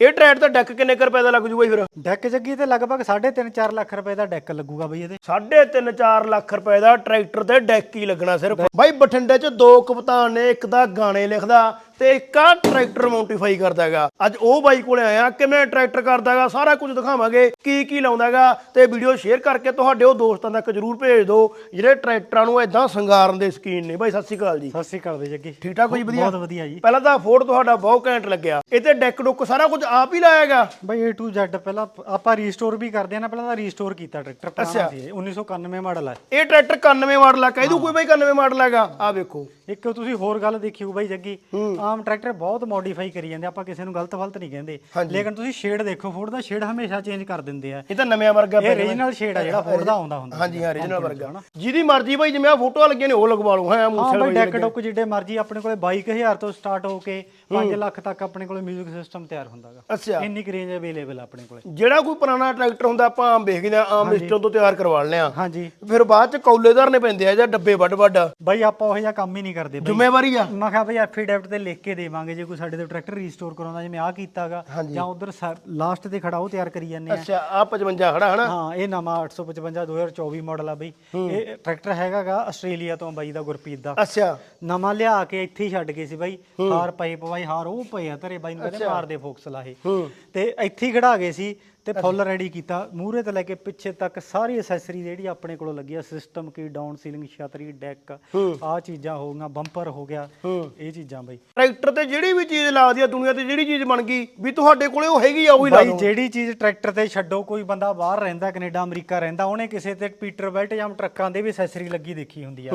ਇਹ ਟਰੈਕਟਰ ਦਾ ਡੈਕ ਕਿੰਨੇ ਕੁ ਰੁਪਏ ਦਾ ਲੱਗ ਜੂਗਾ ਜੀ ਫਿਰ? ਡੈਕ ਜੱਗੀ ਤੇ ਲਗਭਗ 3.5 4 ਲੱਖ ਰੁਪਏ ਦਾ ਡੈਕ ਲੱਗੂਗਾ ਬਈ ਇਹਦੇ। 3.5 4 ਲੱਖ ਰੁਪਏ ਦਾ ਟਰੈਕਟਰ ਤੇ ਡੈਕ ਹੀ ਲੱਗਣਾ ਸਿਰਫ। ਬਾਈ ਬਠਿੰਡੇ 'ਚ ਦੋ ਕਪਤਾਨ ਨੇ ਇੱਕ ਦਾ ਗਾਣੇ ਲਿਖਦਾ ਤੇ ਇੱਕ ਆ ਟਰੈਕਟਰ ਮੋਡੀਫਾਈ ਕਰਦਾ ਹੈਗਾ ਅੱਜ ਉਹ ਬਾਈ ਕੋਲੇ ਆਇਆ ਕਿਵੇਂ ਟਰੈਕਟਰ ਕਰਦਾ ਹੈਗਾ ਸਾਰਾ ਕੁਝ ਦਿਖਾਵਾਂਗੇ ਕੀ ਕੀ ਲਾਉਂਦਾ ਹੈਗਾ ਤੇ ਵੀਡੀਓ ਸ਼ੇਅਰ ਕਰਕੇ ਤੁਹਾਡੇ ਉਹ ਦੋਸਤਾਂ ਤੱਕ ਜਰੂਰ ਭੇਜ ਦਿਓ ਜਿਹੜੇ ਟਰੈਕਟਰਾਂ ਨੂੰ ਇਦਾਂ ਸੰਗਾਰਨ ਦੇ ਸ਼ਕੀਨ ਨੇ। ਬਾਈ ਸਤਿ ਸ਼੍ਰੀ ਅਕਾਲ ਜੀ। ਸਤਿ ਸ਼੍ਰੀ ਅਕਾਲ ਬਈ ਜੱਗੀ। ਠੀਕ ਠਾਕ ਕੋਈ ਵਧੀਆ? ਬਹੁਤ ਵਧੀਆ ਜੀ। ਪਹਿਲਾਂ ਤਾਂ ਫੋਰਡ ਤੁਹਾਡਾ ਬਹੁਤ ਘੈਂਟ ਲੱਗਿਆ। ਇਹ ਤੇ ਡੈਕ ਡੁੱਕ ਸਾਰਾ ਕੁਝ ਆਪ ਹੀ ਲਾਇਆ ਹੈਗਾ ਬਈ A to Z ਪਹਿਲਾਂ ਆਪਾਂ ਰੀਸਟੋਰ ਵੀ ਕਰਦੇ ਆ ਨਾ ਪਹਿਲਾਂ ਤਾਂ ਰੀਸਟੋਰ ਕੀਤਾ ਟਰੈਕਟਰ ਪੁਰਾਣਾ ਸੀ ਇਹ, 1991 ਮਾਡਲ ਹੈ ਇਹ ਟਰੈਕਟਰ 91 ਮਾਡਲ ਆ ਕਹਿ ਦੂ ਕੋਈ ਬਾਈ 91 ਮਾਡਲ ਹੈਗਾ? ਆ ਵੇਖੋ। ਇੱਕ ਤੁਸੀਂ ਹੋਰ ਗੱਲ ਦੇਖਿਓ ਬਈ ਜੱਗੀ। ਆਮ ਟਰੈਕਟਰ ਬਹੁਤ ਮੋਡੀਫਾਈ ਕਰੀ ਜਾਂਦੇ ਆਪਾਂ ਕਿਸੇ ਨੂੰ ਗਲਤ ਫਲਤ ਨਹੀਂ ਕਹਿੰਦੇ। ਲੇਕਿਨ ਤੁਸੀਂ ਸ਼ੇਡ ਦੇਖੋ ਫੋਰਡ ਦਾ ਸ਼ੇਡ ਹਮੇਸ਼ਾ ਚੇਂਜ ਕਰ ਦਿੰਦੇ ਆ। ਇਹ ਤਾਂ ਨਵਿਆਂ ਵਰਗਾ ਇਹ ਰੀਜਨਲ ਸ਼ੇਡ ਆ ਜਿਹੜਾ ਫੋਰਡ ਦਾ ਆਉਂਦਾ ਹੁੰਦਾ। ਹਾਂਜੀ ਹਾਂ ਰੀਜਨਲ ਵਰਗਾ। ਜਿਹਦੀ ਮਰਜ਼ੀ ਭਾਈ ਜਿਵੇਂ ਆ ਫੋਟੋਆਂ ਲੱਗੀਆਂ ਨੇ ਉਹ ਲਗਵਾ ਲਓ ਹੈ ਮੂਸੇ ਬਈ ਡੈਕ ਡੁੱਕ ਜਿੱਡੇ ਮਰਜ਼ੀ ਆਪਣੇ ਕੋਲੇ 22000 ਤੋਂ ਸਟਾਰਟ ਹੋ ਕੇ 5 ਲੱਖ ਤੱਕ ਆਪਣੇ ਕੋਲੇ 뮤직 ਸਿਸਟਮ ਤਿਆਰ ਹੁੰਦਾਗਾ ਅੱਛਾ। ਇੰਨੀ ਕੁ ਰੇਂਜ ਅਵੇਲੇਬਲ ਆਪਣੇ ਕੋਲੇ। ਜਿਹੜਾ ਕੋਈ ਪੁਰਾਣਾ ਟਰੈਕਟਰ ਹੁੰਦਾ ਆਪਾਂ ਆਮ ਵੇਖਦੇ ਆ ਆਮ ਮਿਸਟਰ ਤੋਂ ਤਿਆਰ ਕਰਵਾ ਲੈਂਦੇ ਆ। ਹਾਂਜੀ। ਫਿਰ ਬਾਅਦ ਚ ਕੌਲੇ ਧਰਨੇ ਪੈਂਦੇ ਆ ਜਾਂ ਡੱਬੇ ਵੱਡ ਵੱਡ ਬਈ ਆਪਾਂ ਉਹ ਜਿਹਾ ਕੰਮ ਹੀ ਨਹੀਂ ਕਰਦੇ ਬਈ। ਜ਼ਿੰਮੇਵਾਰੀ ਆ। ਮੈਂ ਕਿਹਾ ਬਈ ਐਫੀਡੈਵਿਟ ਤੇ ਲਿਖ ਕੇ ਦੇਵਾਂਗੇ ਜੇ ਕੋਈ ਸਾਡੇ ਤੋਂ ਟਰੈਕਟਰ ਰੀਸਟੋਰ ਕਰਾਉਂਦਾ ਜਿਵੇਂ ਆ ਕੀਤਾਗਾ ਜਾਂ ਉਧਰ ਲਾਸਟ ਤੇ ਖੜਾ ਉਹ ਤਿਆਰ ਕਰੀ ਜਾਂਦੇ ਆ। ਅੱਛਾ ਆ 55 ਖੜਾ ਹਨਾ? ਹਾਂ ਇਹ ਨਵਾਂ 855 2024 ਮਾਡਲ ਆ ਬਈ। ਇਹ ਟਰੈਕਟਰ ਹੈਗਾਗਾ ਆਸਟ੍ਰੇਲੀਆ ਤੋਂ ਬਾਈ ਦਾ ਗੁਰਪ੍ਰੀਤ ਦਾ। ਅੱਛਾ। ਨਵਾਂ ਲਿਆ ਕੇ ਇੱਥੇ ਹੀ ਛੱਡ ਗਏ ਸੀ ਬਾਈ। ਹਾਰ ਪਏ ਪਵਾਈ ਹਾਰ ਉਹ ਪਏ ਆ ਧਰੇ ਬਾਈ ਨੂੰ ਕਹਿੰਦੇ ਮਾਰਦੇ ਫੋਕਸ ਲਾਹੇ ਤੇ ਇੱਥੇ ਹੀ ਖੜਾ ਗਏ ਸੀ। ਤੇ ਫੁੱਲ ਰੈਡੀ ਕੀਤਾ। ਮੂਹਰੇ ਤੋਂ ਲੈ ਕੇ ਪਿੱਛੇ ਤੱਕ ਸਾਰੀ ਐਸੈਸਰੀ ਜਿਹੜੀ ਆਪਣੇ ਕੋਲ ਲੱਗੀ ਆ ਸਿਸਟਮ ਕੀ ਡਾਊਨ ਸੀਲਿੰਗ ਛਤਰੀ ਡੈਕ ਆ ਚੀਜ਼ਾਂ ਹੋ ਗਈਆਂ ਬੰਪਰ ਹੋ ਗਿਆ ਇਹ ਚੀਜ਼ਾਂ ਬਾਈ। ਟਰੈਕਟਰ ਤੇ ਜਿਹੜੀ ਵੀ ਚੀਜ਼ ਲਾਦੀ ਆ ਦੁਨੀਆ ਤੇ ਜਿਹੜੀ ਚੀਜ਼ ਬਣ ਗਈ ਵੀ ਤੁਹਾਡੇ ਕੋਲੇ ਉਹ ਹੈਗੀ ਆ ਉਹੀ ਲਾ ਬਾਈ ਦਿਓ। ਜਿਹੜੀ ਚੀਜ਼ ਟਰੈਕਟਰ ਤੇ ਛੱਡੋ ਕੋਈ ਬੰਦਾ ਬਾਹਰ ਰਹਿੰਦਾ ਕੈਨੇਡਾ ਅਮਰੀਕਾ ਰਹਿੰਦਾ ਉਹਨੇ ਕਿਸੇ ਤੇ ਪੀਟਰ ਬੈਲਟ ਜਾਂ ਟਰੱਕਾਂ ਦੇ ਵੀ ਐਸੈਸਰੀ ਲੱਗੀ ਦੇਖੀ ਹੁੰਦੀ ਆ।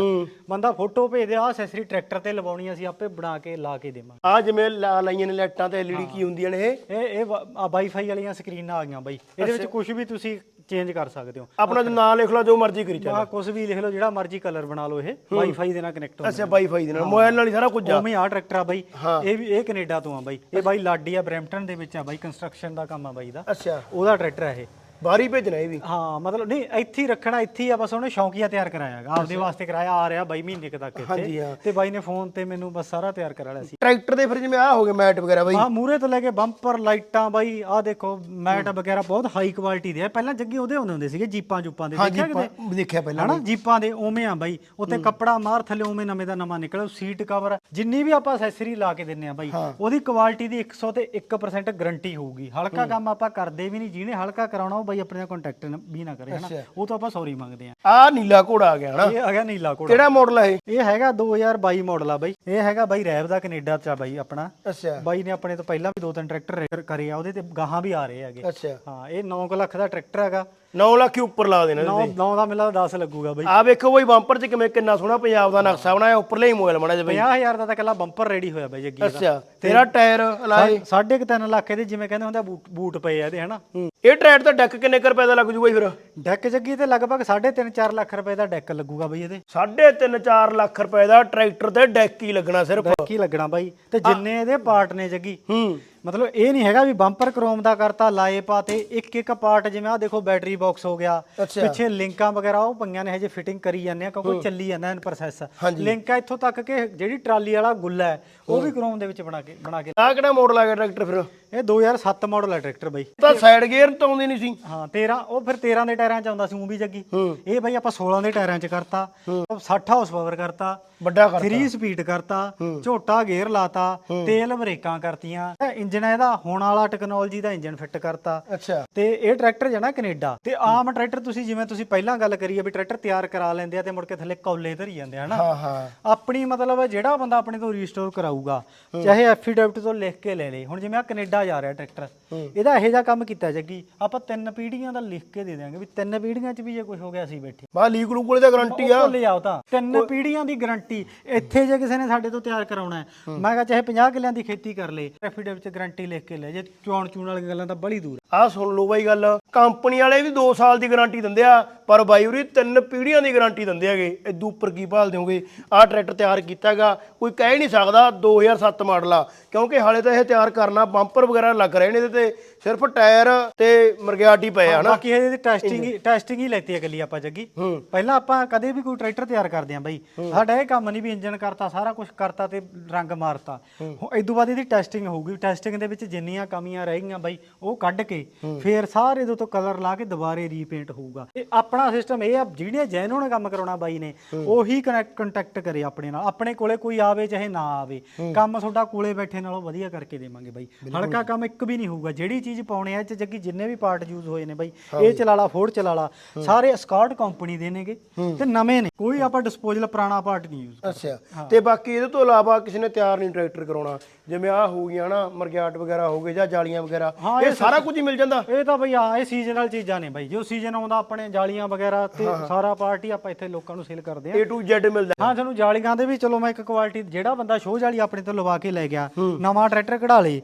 ਬੰਦਾ ਫੋਟੋ ਭੇਜਦੇ ਆ ਐਸੈਸਰੀ ਟਰੈਕਟਰ ਤੇ ਲਵਾਉਣੀ ਅਸੀਂ ਆਪੇ ਬਣਾ ਕੇ ਲਾ ਕੇ ਦੇਵਾਂ ਆ ਜਿਵੇਂ ਲਾ ਲਾਈਆਂ ਨੇ ਲਾਈਟਾਂ ਤੇ ਐਲਈਡੀ ਕੀ ਹੁੰਦੀਆਂ ਨੇ ਇਹ? ਇਹ ਵਾਈਫਾਈ ਵਾਲੀਆਂ ਸਕਰੀਨਾਂ ਆ ਗਈਆਂ ਬਾਈ। ਇਹਦੇ ਵਿੱਚ ਕੁਝ ਵੀ ਤੁਸੀਂ ਚੇਂਜ ਕਰ ਸਕਦੇ ਹੋ। ਆਪਣਾ ਨਾਂ ਲਿਖ ਲਓ ਜੋ ਮਰਜ਼ੀ ਕਰੀ ਚੱਲ। ਆਹ ਕੁਝ ਵੀ ਲਿਖ ਲਓ ਜਿਹੜਾ ਮਰਜ਼ੀ ਕਲਰ ਬਣਾ ਲਓ ਇਹ। ਵਾਈਫਾਈ ਦੇ ਨਾਲ ਕਨੈਕਟ ਹੋ ਅੱਛਾ ਵਾਈਫਾਈ ਦੇ ਨਾਲ। ਮੋਬਾਈਲ ਨਾਲ ਹੀ ਸਾਰਾ ਕੁਝ ਆ। ਉਵੇਂ ਆ ਟਰੈਕਟਰ ਆ ਬਾਈ। ਇਹ ਵੀ ਇਹ ਕੈਨੇਡਾ ਤੋਂ ਆ ਬਾਈ। ਇਹ ਬਾਈ ਲਾਡੀ ਆ ਬਰੈਂਪਟਨ ਦੇ ਵਿੱਚ ਆ ਬਾਈ ਕੰਸਟਰਕਸ਼ਨ ਦਾ ਕੰਮ ਆ ਬਾਈ ਦਾ ਅੱਛਾ। ਉਹਦਾ ਟਰੈਕਟਰ ਆ ਇਹ। ਬਾਹਰ ਹੀ ਭੇਜਣਾ ਇਹ ਵੀ। ਹਾਂ ਮਤਲਬ ਨਹੀਂ ਇੱਥੇ ਹੀ ਰੱਖਣਾ ਇੱਥੇ ਹੀ ਆ ਬਸ ਉਹਨੇ ਸ਼ੌਂਕੀਆ ਤਿਆਰ ਕਰਾਇਆ ਹੈਗਾ। ਆਪਦੇ ਵਾਸਤੇ ਕਰਾਇਆ ਆ ਰਿਹਾ ਬਾਈ ਮਹੀਨੇ ਕੁ ਤੱਕ ਹਾਂਜੀ, ਇੱਥੇ ਹਾਂ। ਤੇ ਬਾਈ ਨੇ ਫੋਨ ਤੇ ਮੈਨੂੰ ਬਸ ਸਾਰਾ ਤਿਆਰ ਕਰਾ ਲਿਆ ਸੀ। ਟਰੈਕਟਰ ਦੇ ਫਿਰ ਜਿਵੇਂ ਆ ਹੋ ਗਏ ਮੈਟ ਵਗੈਰਾ ਬਾਈ। ਆ ਮੂਰੇ ਤੋਂ ਲੈ ਕੇ ਬੰਪਰ ਲਾਈਟਾਂ ਬਾਈ ਆ ਦੇਖੋ ਮੈਟ ਵਗੈਰਾ ਬਹੁਤ ਹਾਈ ਕੁਆਲਿਟੀ ਦੇ ਆ। ਪਹਿਲਾਂ ਜੱਗੀ ਉਹਦੇ ਹੁੰਦੇ ਹੁੰਦੇ ਸੀਗੇ ਜੀਪਾਂ ਜੁਪਾਂ ਦੇ। ਦੇਖਿਆ ਕਿਤੇ ਆਪਾਂ ਦੇਖਿਆ ਪਹਿਲਾਂ ਹਨਾ? ਜੀਪਾਂ ਦੇ ਉਵੇਂ ਆ ਬਾਈ। ਉੱਤੇ ਕੱਪੜਾ ਮਾਰ ਥੱਲੇ ਉਵੇਂ ਨਵੇਂ ਦਾ ਨਵਾਂ ਨਿਕਲਿਆ ਸੀਟ ਕਵਰ ਜਿੰਨੀ ਵੀ ਆਪਾਂ ਐਕਸੈਸਰੀ ਲਾ ਕੇ ਦਿੰਨੇ ਆ ਬਾਈ ਉਹਦੀ ਕੁਆਲਿਟੀ ਦੀ 100 ਤੇ 1% ਗਾਰੰਟੀ ਹੋਊਗੀ। ਹਲਕਾ ਕੰਮ ਆਪਾਂ ਕਰਦੇ ਵੀ ਨਹੀਂ ਜਿਹਨੇ ਹਲਕਾ ਕਰਾਉਣਾ ਉਹ ਬਾਈ ਆਪਣੇ ਨਾਲ ਕੰਟੈਕਟ ਵੀ ਨਾ ਕਰੇ ਹਨਾ? ਉਹ ਤਾਂ ਆਪਾਂ ਸੌਰੀ ਮੰਗਦੇ ਆ ਆ ਨੀਲਾ ਘੋੜਾ ਆ ਗਿਆ ਹਨਾ? ਇਹ ਆ ਗਿਆ ਨੀਲਾ ਕੋੜਾ ਕਿਹੜਾ ਮਾਡਲ ਆ ਇਹ? ਇਹ ਹੈਗਾ 2022 ਮਾਡਲ ਆ ਬਾਈ। ਇਹ ਹੈਗਾ ਬਾਈ ਰੈਬ ਦਾ ਕੈਨੇਡਾ ਚ ਆ ਬਾਈ ਆਪਣਾ। ਅੱਛਾ। ਬਾਈ ਨੇ ਆਪਣੇ ਤੋਂ ਪਹਿਲਾਂ ਵੀ ਦੋ ਤਿੰਨ ਟਰੈਕਟਰ ਕਰੇ ਆ ਉਹਦੇ ਤੇ ਗਾਹਾਂ ਵੀ ਆ ਰਹੇ ਹੈਗੇ। ਅੱਛਾ। ਹਾਂ ਇਹ 9 ਲੱਖ ਦਾ ਟਰੈਕਟਰ ਹੈਗਾ। 9 ਲੱਖ ਹੀ ਉੱਪਰ ਲਾ ਦੇਣਾ 9 9 ਦਾ ਮਿਲਾ 10 ਲੱਗੂਗਾ ਬਾਈ। ਆ ਵੇਖੋ ਬਈ ਬੰਪਰ 'ਚ ਕਿਵੇਂ ਕਿੰਨਾ ਸੋਹਣਾ ਪੰਜਾਬ ਦਾ ਨਕਸ਼ਾ ਬਣਾਇਆ ਉੱਪਰਲੇ ਹੀ ਮੋਬਾਈਲ ਬਣਾ ਜੇ ਬਈ। 50000 ਦਾ ਤਾਂ ਕੱਲਾ ਬੰਪਰ ਰੈਡੀ ਹੋਇਆ ਬਾਈ ਜੱਗੀ ਦਾ। ਅੱਛਾ ਤੇਰਾ ਟਾਇਰ ਲਾਏ। ਸਾਢੇ ਕੁ ਤਿੰਨ ਲੱਖ ਇਹਦੇ ਜਿਵੇਂ ਕਹਿੰਦੇ ਹੁੰਦੇ ਬੂਟ ਬੂਟ ਪਏ ਆ ਇਹਦੇ ਹਨਾ? ਇਹ ਟਰੈਕਟਰ ਦਾ ਡੈਕ ਕਿੰਨੇ ਕੁ ਰੁਪਏ ਦਾ ਲੱਗ ਜੂਗਾ ਜੀ ਫਿਰ? ਡੈਕ ਜੱਗੀ ਤੇ ਲਗਭਗ 3.5 4 ਲੱਖ ਰੁਪਏ ਦਾ ਡੈਕ ਲੱਗੂਗਾ ਬਾਈ ਇਹਦੇ। 3.5 4 ਲੱਖ ਰੁਪਏ ਦਾ ਟਰੈਕਟਰ ਤੇ ਡੈਕ ਹੀ ਲੱਗਣਾ ਸਿਰਫ। ਡੈਕ ਹੀ ਲੱਗਣਾ ਬਾਈ। ਤੇ ਜਿੰਨੇ ਇਹਦੇ ਪਾਰਟ ਨੇ ਜੱਗੀ ਹੂੰ। ਮਤਲਬ ਇਹ ਨਹੀਂ ਹੈਗਾ ਵੀ ਬੰਪਰ ਕ੍ਰੋਮ ਦਾ ਕਰਤਾ ਲਾਏ ਪਾਤੇ ਇੱਕ ਇੱਕ ਪਾਰਟ ਜਿਵੇਂ ਆ ਦੇਖੋ ਬੈਟਰੀ ਬਾਕਸ ਹੋ ਗਿਆ। ਪਿੱਛੇ ਲਿੰਕਾਂ ਵਗੈਰਾ ਉਹ ਪਈਆਂ ਨੇ ਹਜੇ ਫਿਟਿੰਗ ਕਰੀ ਜਾਂਦੇ ਆ ਕਿਉਂਕਿ ਚੱਲੀ ਜਾਂਦਾ ਹੈ ਪ੍ਰੋਸੈਸ ਲਿੰਕਾਂ ਇੱਥੋਂ ਤੱਕ ਕਿ ਜਿਹੜੀ ਟਰਾਲੀ ਵਾਲਾ ਗੁੱਲਾ ਹੈ ਉਹ ਵੀ ਕ੍ਰੋਮ ਦੇ ਵਿੱਚ ਬਣਾ ਕੇ ਬਣਾ ਕੇ। ਆ ਕਿਹੜਾ ਮਾਡਲ ਆ ਗਿਆ ਟਰੈਕਟਰ ਫਿਰ? ਇਹ 2007 ਮਾਡਲ ਹੈ ਟਰੈਕਟਰ ਬਾਈ। ਤਾਂ ਸਾਈਡ ਗੇਅਰ ਤਾਂ ਆਉਂਦੀ ਨਹੀਂ ਸੀ। ਹਾਂ 13 ਉਹ ਫਿਰ 13 ਦੇ ਟਾਇਰਾਂ ਚ ਆਉਂਦਾ ਸੀ ਉਹ ਵੀ ਜੱਗੀ। ਇਹ ਬਾਈ ਆਪਾਂ 16 ਦੇ ਟਾਇਰਾਂ ਚ ਕਰਤਾ ਉਹ 60 ਹਾਰਸ ਪਾਵਰ ਕਰਤਾ ਵੱਡਾ ਕਰ 3 ਸਪੀਡ ਕਰਤਾ ਝੋਟਾ ਗੇਅਰ ਲਾਤਾ ਤੇਲ ਬ੍ਰੇਕਾਂ ਕਰਤੀਆਂ ਇੰਜਨ ਇਹਦਾ ਹੁਣ ਵਾਲਾ ਟੈਕਨੋਲੋਜੀ ਦਾ ਇੰਜਨ ਫਿੱਟ ਕਰਤਾ। ਅੱਛਾ। ਤੇ ਇਹ ਟਰੈਕਟਰ ਜਣਾ ਕੈਨੇਡਾ। ਤੇ ਆਮ ਟਰੈਕਟਰ ਤੁਸੀਂ ਜਿਵੇਂ ਤੁਸੀਂ ਪਹਿਲਾਂ ਗੱਲ ਕਰੀ ਆ ਵੀ ਟਰੈਕਟਰ ਤਿਆਰ ਕਰਾ ਲੈਂਦੇ ਆ ਤੇ ਮੁੜ ਕੇ ਥੱਲੇ ਕੌਲੇ ਧਰੀ ਜਾਂਦੇ ਆ ਹਨਾ? ਹਾਂ ਹਾਂ। ਆਪਣੀ ਮਤਲਬ ਜਿਹੜਾ ਬੰਦਾ ਆਪਣੇ ਤੋਂ ਰੀਸਟੋਰ ਕਰਾਊਗਾ ਚਾਹੇ ਐਫੀਡੈਵਿਟ ਤੋਂ ਲਿਖ ਕੇ ਲੈ ਲੇ। ਹੁਣ ਜਿਵੇਂ ਆ ਕੈਨੇਡਾ ਜਾ ਰਿਹਾ ਟਰੈਕਟਰ ਇਹਦਾ ਇਹੋ ਜਿਹਾ ਕੰਮ ਕੀਤਾ ਜੱਗੀ। ਆਪਾਂ ਤਿੰਨ ਪੀੜ੍ਹੀਆਂ ਦਾ ਲਿਖ ਕੇ ਦੇ ਦਿਆਂਗੇ ਵੀ ਤਿੰਨ ਪੀੜ੍ਹੀਆਂ 'ਚ ਵੀ ਜੇ ਕੁਝ ਹੋ ਗਿਆ ਅਸੀਂ ਬੈਠੇ। ਬਾ ਲੀਕ ਲੂਕ ਵਾਲੀ ਤਾਂ ਗਾਰੰਟੀ ਆ। ਲੈ ਆਓ ਤਾਂ। ਤਿੰਨ ਪੀੜ੍ਹੀਆਂ ਦੀ ਗਾਰੰਟੀ ਇੱਥੇ ਜੇ ਕਿਸੇ ਨੇ ਸਾਡੇ ਤੋਂ ਤਿਆਰ ਕਰਾਉਣਾ ਹੈ। ਮੈਂ ਕਹਾਂ ਚਾਹੇ 50 ਕਿੱਲਿਆਂ ਦੀ ਖੇਤੀ ਕਰ ਲੇ ਐਫੀਡੈਵਿਟ 'ਚ ਗਾਰੰਟੀ ਲਿਖ ਕੇ ਲੈ ਜੇ, ਚੌਣ ਚੂਣ ਵਾਲੀਆਂ ਗੱਲਾਂ ਤਾਂ ਬੜੀ ਦੂਰ ਆਹ ਸੁਣ ਲਓ ਬਾਈ ਗੱਲ, ਕੰਪਨੀ ਵਾਲੇ ਵੀ 2 ਸਾਲ ਦੀ ਗਾਰੰਟੀ ਦਿੰਦੇ ਆ, ਪਰ ਬਾਈ ਉਰੀ ਤਿੰਨ ਪੀੜ੍ਹੀਆਂ ਦੀ ਗਾਰੰਟੀ ਦਿੰਦੇ ਹੈਗੇ ਇਦੋਂ ਉੱਪਰ ਕੀ ਭਾਲ ਦਿਓਗੇ? ਆਹ ਟਰੈਕਟਰ ਤਿਆਰ ਕੀਤਾ ਹੈਗਾ, ਕੋਈ ਕਹਿ ਨਹੀਂ ਸਕਦਾ 2007 ਮਾਡਲ ਆ, ਕਿਉਂਕਿ ਹਾਲੇ ਤਾਂ ਇਹ ਤਿਆਰ ਕਰਨਾ, ਬੰਪਰ ਵਗੈਰਾ ਲੱਗ ਰਹੇ ਨੇ ਇਹਦੇ ਤੇ ਸਿਰਫ ਟਾਇਰ ਤੇ ਮਰਗਿਆਟੀ ਪਏ ਆ ਹਨਾ ਬਾਕੀ ਇਹਦੀ ਟੈਸਟਿੰਗ ਹੀ ਟੈਸਟਿੰਗ ਹੀ ਲੈਤੀ ਹੈ ਗੱਲੀ ਆਪਾਂ ਜੱਗੀ। ਪਹਿਲਾਂ ਆਪਾਂ ਕਦੇ ਵੀ ਕੋਈ ਟਰੈਕਟਰ ਤਿਆਰ ਕਰਦੇ ਆਂ ਬਾਈ। ਸਾਡਾ ਇਹ ਕੰਮ ਨਹੀਂ ਵੀ ਇੰਜਨ ਕਰਤਾ ਸਾਰਾ ਕੁਝ ਕਰਤਾ ਤੇ ਰੰਗ ਮਾਰਤਾ। ਹੁਣ ਇਦੋਂ ਬਾਅਦ ਇਹਦੀ ਟੈਸਟਿੰਗ ਹੋਊਗੀ। ਟੈਸਟਿੰਗ ਦੇ ਵਿੱਚ ਜਿੰਨੀਆਂ ਕਮੀਆਂ ਰਹਿ ਗਈਆਂ ਬਾਈ ਉਹ ਕੱਢ ਕੇ ਫੇਰ ਸਾਰੇ ਇਹਦੇ ਤੋਂ ਕਲਰ ਲਾ ਕੇ ਦੁਬਾਰੇ ਰੀਪੇਂਟ ਹੋਊਗਾ। ਇਹ ਆਪਣਾ ਸਿਸਟਮ ਇਹ ਆ ਜਿਹੜੀਆਂ ਜੈਨੂਨ ਕੰਮ ਕਰਾਉਣਾ ਬਾਈ ਨੇ ਉਹੀ ਕਨੈਕਟ ਕੰਟੈਕਟ ਕਰੇ ਆਪਣੇ ਨਾਲ। ਆਪਣੇ ਕੋਲੇ ਕੋਈ ਆਵੇ ਚਾਹੇ ਨਾ ਆਵੇ। ਕੰਮ ਤੁਹਾਡਾ ਕੋਲੇ ਬੈਠੇ ਨਾਲੋਂ ਵਧੀਆ ਕਰਕੇ ਦੇਵਾਂਗੇ ਬਾਈ। ਹਲਕਾ ਕੰਮ ਇੱਕ ਵੀ ਨਹੀਂ ਹੋਊਗਾ। ਜਿਹੜੀ ਚੀਜ਼ ਪਾਉਣੇ ਆ ਇਹ ਚ ਜੱਗੀ ਜਿੰਨੇ ਵੀ ਪਾਰਟ ਯੂਜ਼ ਹੋਏ ਨੇ ਬਾਈ ਇਹ ਚਲਾ ਲਾ ਫੋਰਡ ਚਲਾ ਲਾ ਸਾਰੇ ਸਕਾਟ ਕੰਪਨੀ ਦੇ ਨੇਗੇ ਤੇ ਨਵੇਂ ਨੇ ਕੋਈ ਆਪਾਂ ਡਿਸਪੋਜ਼ਲ ਪੁਰਾਣਾ ਪਾਰਟ ਨਹੀਂ ਯੂਜ਼ ਅੱਛਾ। ਤੇ ਬਾਕੀ ਇਹਦੇ ਤੋਂ ਇਲਾਵਾ ਕਿਸੇ ਨੇ ਤਿਆਰ ਨਹੀਂ ਟਰੈਕਟਰ ਕਰਾਉਣਾ ਜਿਵੇਂ ਆਹ ਹੋ ਗਈਆਂ ਨਾ ਮਰਗਿਆਟ ਵਗੈਰਾ ਹੋ ਗਏ ਜਾਂ ਜਾਲੀਆਂ ਵਗੈਰਾ ਇਹ ਸਾਰਾ ਕੁਝ ਹੀ ਮਿਲ ਜਾਂਦਾ? ਇਹ ਤਾਂ ਬਈ ਆ ਇਹ ਸੀਜ਼ਨਲ ਚੀਜ਼ਾਂ ਨੇ ਬਾਈ ਜੋ ਸੀਜ਼ਨ ਆਉਂਦਾ ਆਪਣੇ ਜਾਲੀਆਂ ਵਗੈਰਾ ਤੇ ਸਾਰਾ ਪਾਰਟ ਹੀ ਆਪਾਂ ਇੱਥੇ ਲੋਕਾਂ ਨੂੰ ਸੇਲ ਕਰਦੇ ਆ। A to Z ਮਿਲਦਾ। ਹਾਂ ਤੁਹਾਨੂੰ ਜਾਲੀਆਂ ਦੇ ਵੀ ਚਲੋ ਮੈਂ ਇੱਕ ਕੁਆਲਿਟੀ ਜਿਹੜਾ ਬੰਦਾ ਸ਼ੋਅ ਜਾਲੀ ਆਪਣੇ ਤੋਂ ਲਵਾ ਕੇ ਲੈ ਗਿਆ ਨਵਾਂ ਟਰੈਕਟਰ ਕਢਾ ਲੇ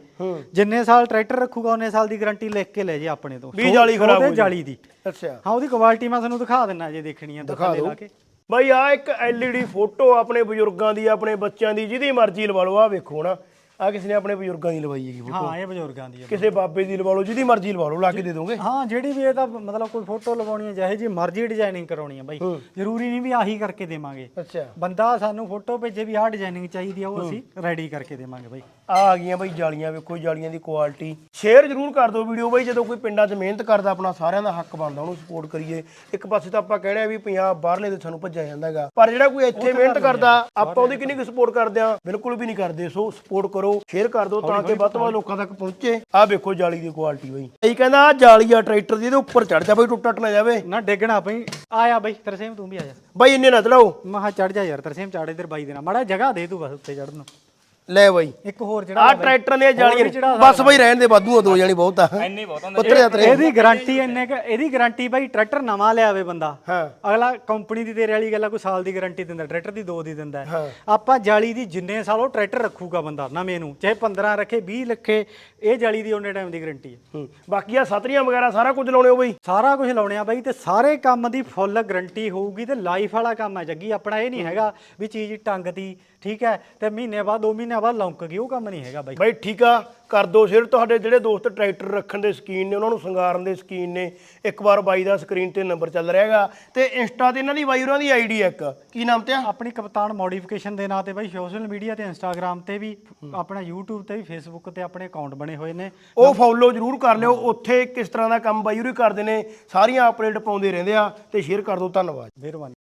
ਜਿੰਨੇ ਸਾਲ ਟਰੈਕਟਰ ਰੱਖੂਗਾ ਉਹਨੇ ਸਾਲ ਦੀ ਗਾਰੰਟੀ ਲਿਖ ਕੇ ਲੈ ਜੇ ਆਪਣੇ ਤੋਂ। ਵੀ show- ਜਾਲੀ show ਖਰਾਬ ਹੋ। ਜਾਲੀ ਦੀ। ਅੱਛਾ। ਹਾਂ ਉਹਦੀ ਕੁਆਲਿਟੀ ਮੈਂ ਤੁਹਾਨੂੰ ਦਿਖਾ ਦਿੰਨਾ ਜੇ ਦੇਖਣੀ ਆ ਦਿਖਾ ਦਿਓ। ਲਾ ਕੇ। ਬਈ ਆ ਇੱਕ LED ਫੋਟੋ ਆਪਣੇ ਬਜ਼ੁਰਗਾਂ ਦੀ ਆਪਣੇ ਬੱਚਿਆਂ ਦੀ ਜਿਹਦੀ ਮਰਜ਼ੀ ਲਵਾ ਲਓ ਆ ਵੇਖੋ ਨਾ। ਆ ਕਿਸੇ ਨੇ ਆਪਣੇ ਬਜ਼ੁਰਗਾਂ ਦੀ ਲਵਾਈ ਹੈਗੀ ਫੋਟੋ ਹਾਂ ਇਹ ਬਜ਼ੁਰਗਾਂ ਦੀ ਆ ਕਿਸੇ ਬਾਬੇ ਦੀ ਲਵਾ ਲਓ ਜਿਹਦੀ ਮਰਜ਼ੀ ਲਵਾ ਲਓ ਲਾ ਕੇ ਦੇ ਦੋਗੇ। ਹਾਂ ਜਿਹੜੀ ਵੀ ਇਹ ਤਾਂ ਮਤਲਬ ਕੋਈ ਫੋਟੋ ਲਵਾਉਣੀ ਹੈ ਚਾਹੇ ਜੀ ਮਰਜ਼ੀ ਡਿਜ਼ਾਈਨਿੰਗ ਕਰਾਉਣੀ ਹੈ ਬਾਈ। ਜ਼ਰੂਰੀ ਨਹੀਂ ਵੀ ਆਹੀ ਕਰਕੇ ਦੇਵਾਂਗੇ। ਅੱਛਾ। ਬੰਦਾ ਸਾਨੂੰ ਫੋਟੋ ਭੇਜੇ ਵੀ ਆਹ ਡਿਜ਼ਾਈਨਿੰਗ ਚਾਹੀਦੀ ਆ ਉਹ ਅਸੀਂ ਰੈਡੀ ਕਰਕੇ ਦੇਵਾਂਗੇ ਬਾਈ। ਆ ਆ ਗਈਆਂ ਬਈ ਜਾਲੀਆਂ ਵੇਖੋ ਜਾਲੀਆਂ ਦੀ ਕੁਆਲਿਟੀ ਸ਼ੇਅਰ ਜ਼ਰੂਰ ਕਰ ਦਿਓ ਵੀਡੀਓ ਬਈ ਜਦੋਂ ਕੋਈ ਪਿੰਡਾਂ 'ਚ ਮਿਹਨਤ ਕਰਦਾ ਆਪਣਾ ਸਾਰਿਆਂ ਦਾ ਹੱਕ ਬਣਦਾ ਉਹਨੂੰ ਸਪੋਰਟ ਕਰੀਏ। ਇੱਕ ਪਾਸੇ ਤਾਂ ਆਪਾਂ ਕਹਿਣਾ ਵੀ ਪੰਜਾਬ ਬਾਹਰਲੇ ਦੇ ਸਾਨੂੰ ਭੱਜਿਆ ਜਾਂਦਾ ਹੈਗਾ। ਪਰ ਜਿਹੜਾ ਕੋਈ ਇੱਥੇ ਮਿਹਨਤ ਕਰਦਾ ਆਪਾਂ ਉਹਦੀ ਕਿੰਨੀ ਕੁ ਸਪੋਰਟ ਕਰਦੇ ਆ ਬਿਲਕੁਲ ਵੀ ਨਹੀਂ ਕਰਦੇ। ਸੋ ਸਪੋਰਟ ਕਰੋ। ਸ਼ੇਅਰ ਕਰ ਦਿਓ ਤਾਂ ਕਿ ਵੱਧ ਤੋਂ ਵੱਧ ਲੋਕਾਂ ਤੱਕ ਪਹੁੰਚੇ। ਆ ਵੇਖੋ ਜਾਲੀ ਦੀ ਕੁਆਲਿਟੀ ਬਈ। ਇਹ ਕਹਿੰਦਾ ਆ ਜਾਲੀ ਆ ਟਰੈਕਟਰ ਦੀ ਇਹਦੇ ਉੱਪਰ ਚੜ ਜਾ ਬਈ ਟੁੱਟ ਟੱਟ ਨਾ ਜਾਵੇ। ਨਾ ਡੇਗਣਾ ਪਈ ਆਇਆ ਬਾਈ ਤਰਸੇਮ ਤੂੰ ਵੀ ਆ ਜਾ। ਬਈ ਇੰਨੇ ਨਾ ਚੜਾਓ। ਮਹਾ ਚੜ ਜਾ ਯਾਰ ਤਰਸੇਮ ਚਾੜ ਇਧਰ ਬਾਈ ਦੇਣਾ ਮਾੜਾ ਜਗ੍ਹਾ ਦੇ ਤੂੰ ਬਸ ਉੱਤੇ ਚੜਨ ਨੂੰ। ਲੈ ਬਈ। ਇੱਕ ਹੋਰ ਆ ਜਿਹੜਾ ਟਰੈਕਟਰ ਦੀਆਂ ਜਾਲੀਆਂ। ਨੇ। ਬਸ ਬਈ ਰਹਿਣ ਦੇ ਵਾਧੂ ਆ ਦੋ ਜਾਲੀ ਬਹੁਤ ਆ। ਇੰਨੇ ਬਹੁਤ ਹੁੰਦਾ ਉੱਤਰ ਇਹਦੀ ਗਾਰੰਟੀ ਇੰਨੇ ਕ ਇਹਦੀ ਗਾਰੰਟੀ ਬਾਈ ਟਰੈਕਟਰ ਨਵਾਂ ਲਿਆਵੇ ਬੰਦਾ। ਹਾਂ। ਅਗਲਾ ਕੰਪਨੀ ਦੀ ਤੇਰੇ ਵਾਲੀ ਗੱਲ ਆ ਕੋਈ ਸਾਲ ਦੀ ਗਾਰੰਟੀ ਦਿੰਦਾ ਟਰੈਕਟਰ ਦੀ 2 ਦੀ ਦਿੰਦਾ। ਹੈ। ਆਪਾਂ ਜਾਲੀ ਦੀ ਜਿੰਨੇ ਸਾਲ ਉਹ ਟਰੈਕਟਰ ਰੱਖੂਗਾ ਬੰਦਾ ਨਵੇਂ ਨੂੰ ਚਾਹੇ 15 ਰੱਖੇ 20 ਰੱਖੇ ਇਹ ਜਾਲੀ ਦੀ ਉਹਨੇ ਟਾਈਮ ਦੀ ਗਾਰੰਟੀ ਹੈ ਹੂੰ। ਬਾਕੀ ਆ ਸਤਰੀਆਂ ਵਗੈਰਾ ਸਾਰਾ ਕੁਝ ਲਾਉਣੇ ਹੋ ਬਈ? ਸਾਰਾ ਕੁਝ ਲਾਉਣੇ ਆ ਬਾਈ ਤੇ ਸਾਰੇ ਕੰਮ ਦੀ ਫੁੱਲ ਗਾਰੰਟੀ ਹੋਊਗੀ ਤੇ ਲਾਈਫ ਵਾਲਾ ਕੰਮ ਹੈ ਜੱਗੀ ਆਪਣਾ ਇਹ ਨਹੀਂ ਹੈਗਾ ਵੀ ਚੀਜ਼ ਟੰਗਦੀ ਠੀਕ ਹੈ ਤੇ ਮਹੀਨੇ ਬਾਅਦ 2 ਮਹੀਨੇ ਬਾਅਦ ਲੌਂਕ ਗਈ ਉਹ ਕੰਮ ਨਹੀਂ ਹੈਗਾ ਬਾਈ। ਬਈ ਠੀਕ ਆ ਕਰ ਦੋ ਸ਼ੇਅਰ। ਤੁਹਾਡੇ ਜਿਹੜੇ ਦੋਸਤ ਟਰੈਕਟਰ ਰੱਖਣ ਦੇ ਸਕੀਨ ਨੇ ਉਹਨਾਂ ਨੂੰ ਸ਼ਿੰਗਾਰਨ ਦੇ ਸਕੀਨ ਨੇ ਇੱਕ ਵਾਰ ਬਾਈ ਦਾ ਸਕਰੀਨ ਤੇ ਨੰਬਰ ਚੱਲ ਰਿਹਾ ਹੈਗਾ। ਤੇ ਇੰਸਟਾ ਤੇ ਇਹਨਾਂ ਦੀ ਬਾਈ ਉਹਨਾਂ ਦੀ ਆਈਡੀ ਇੱਕ। ਕੀ ਨਾਮ ਤੇ ਆ? ਆਪਣੀ ਕਪਤਾਨ ਮੋਡੀਫਿਕੇਸ਼ਨ ਦੇ ਨਾਂ ਤੇ ਬਾਈ ਸੋਸ਼ਲ ਮੀਡੀਆ ਤੇ ਇੰਸਟਾਗ੍ਰam ਤੇ ਵੀ ਆਪਣਾ YouTube ਤੇ ਵੀ Facebook ਤੇ ਆਪਣੇ ਅਕਾਊਂਟ ਬਣੇ ਹੋਏ ਨੇ। ਉਹ ਫੋਲੋ ਜਰੂਰ ਕਰ ਲਿਓ। ਉੱਥੇ ਕਿਸ ਤਰ੍ਹਾਂ ਦਾ ਕੰਮ ਬਾਈ ਉਰੀ ਕਰਦੇ ਨੇ ਸਾਰੀਆਂ ਅਪਡੇਟ ਪਾਉਂਦੇ ਰਹਿੰਦੇ ਆ। ਤੇ ਸ਼ੇਅਰ ਕਰ ਦਿਓ। ਧੰਨਵਾਦ। ਮਿਹਰਬਾਨੀ।